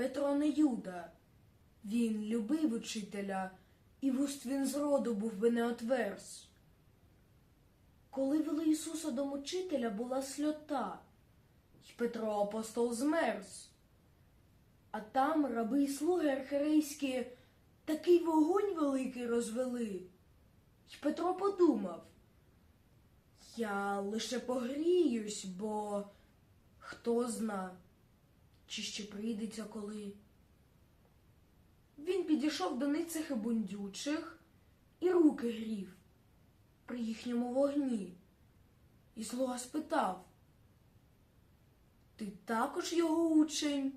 Петро не Юда. Він любив учителя, і вуст він зроду був би не отверз. Коли вели Ісуса до мучителя, була сльота, й Петро апостол змерз. А там раби й слуги архирейські такий вогонь великий розвели. й Петро подумав, я лише погріюсь, бо хто зна, чи ще прийдеться коли. Він підійшов до ницих і бундючих і руки грів при їхньому вогні. І слуга спитав, ти також його учень?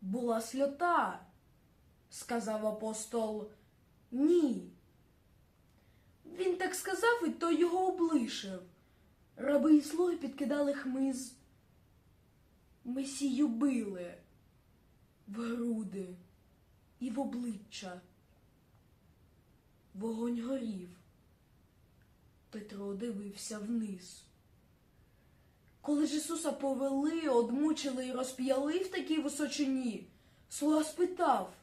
Була сльота, сказав апостол. Ні. Він так сказав, і то його облишив. Раби і слуги підкидали хмиз. Месію били в груди і в обличчя. Вогонь горів. Петро дивився вниз. Коли ж Ісуса повели, одмучили і розп'яли в такій височині, слуга спитав,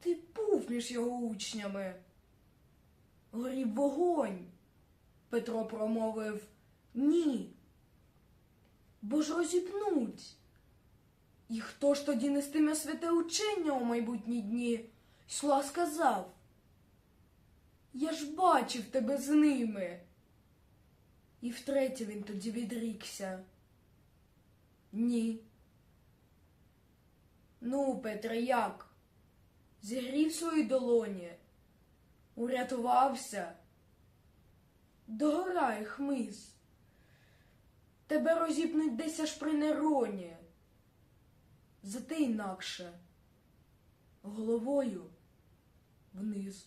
Ти був між його учнями? Горів вогонь. Петро промовив Ні. Бо ж розіпнуть. І хто ж тоді нестиме святе учення у майбутні дні? Слуга сказав. Я ж бачив тебе з ними. І втретє він тоді відрікся. Ні. Ну, Петре, як? Зігрів свої долоні, урятувався. Догорай, хмиз. Тебе розіпнуть десь аж при нероні. Зате інакше. Головою вниз.